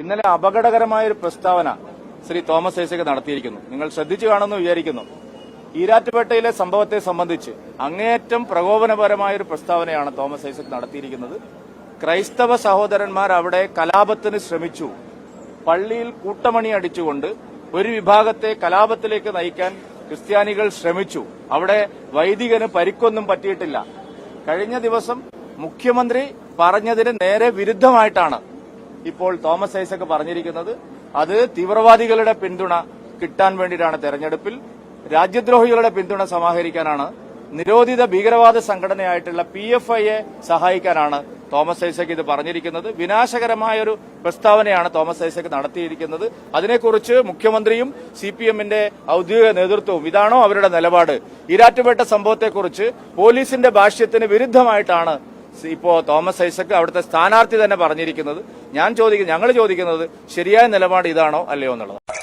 ഇന്നലെ അപകടകരമായ ഒരു പ്രസ്താവന ശ്രീ തോമസ് ഐസക് നടത്തിയിരിക്കുന്നു. നിങ്ങൾ ശ്രദ്ധിച്ചു കാണുമെന്ന് വിചാരിക്കുന്നു. ഈരാറ്റുപേട്ടയിലെ സംഭവത്തെ സംബന്ധിച്ച് അങ്ങേയറ്റം പ്രകോപനപരമായ ഒരു പ്രസ്താവനയാണ് തോമസ് ഐസക് നടത്തിയിരിക്കുന്നത്. ക്രൈസ്തവ സഹോദരന്മാർ അവിടെ കലാപത്തിന് ശ്രമിച്ചു. പള്ളിയിൽ കൂട്ടമണി അടിച്ചുകൊണ്ട് ഒരു വിഭാഗത്തെ കലാപത്തിലേക്ക് നയിക്കാൻ ക്രിസ്ത്യാനികൾ ശ്രമിച്ചു. അവിടെ വൈദികന് പരിക്കൊന്നും പറ്റിയിട്ടില്ല. കഴിഞ്ഞ ദിവസം മുഖ്യമന്ത്രി പറഞ്ഞതിന് നേരെ വിരുദ്ധമായിട്ടാണ് ഇപ്പോൾ തോമസ് ഐസക് പറഞ്ഞിരിക്കുന്നത് അത് തീവ്രവാദികളുടെ പിന്തുണ കിട്ടാൻ വേണ്ടിയിട്ടാണ് തെരഞ്ഞെടുപ്പിൽ. രാജ്യദ്രോഹികളുടെ പിന്തുണ സമാഹരിക്കാനാണ്. നിരോധിത ഭീകരവാദ സംഘടനയായിട്ടുള്ള പി എഫ് ഐയെ സഹായിക്കാനാണ് തോമസ് ഐസക് ഇത് പറഞ്ഞിരിക്കുന്നത്. വിനാശകരമായ ഒരു പ്രസ്താവനയാണ് തോമസ് ഐസക് നടത്തിയിരിക്കുന്നത്. അതിനെക്കുറിച്ച് മുഖ്യമന്ത്രിയും സി പി എമ്മിന്റെ ഔദ്യോഗിക നേതൃത്വവും ഇതാണോ അവരുടെ നിലപാട്? ഈരാറ്റുപേട്ട സംഭവത്തെക്കുറിച്ച് പോലീസിന്റെ ഭാഷ്യത്തിന് വിരുദ്ധമായിട്ടാണ് ഇപ്പോ തോമസ് ഐസക് അവിടുത്തെ സ്ഥാനാർത്ഥി തന്നെ പറഞ്ഞിരിക്കുന്നത് ഞാൻ ചോദിക്കുന്നത് ഞങ്ങൾ ചോദിക്കുന്നത് ശരിയായ നിലപാട് ഇതാണോ അല്ലയോ എന്നുള്ളത്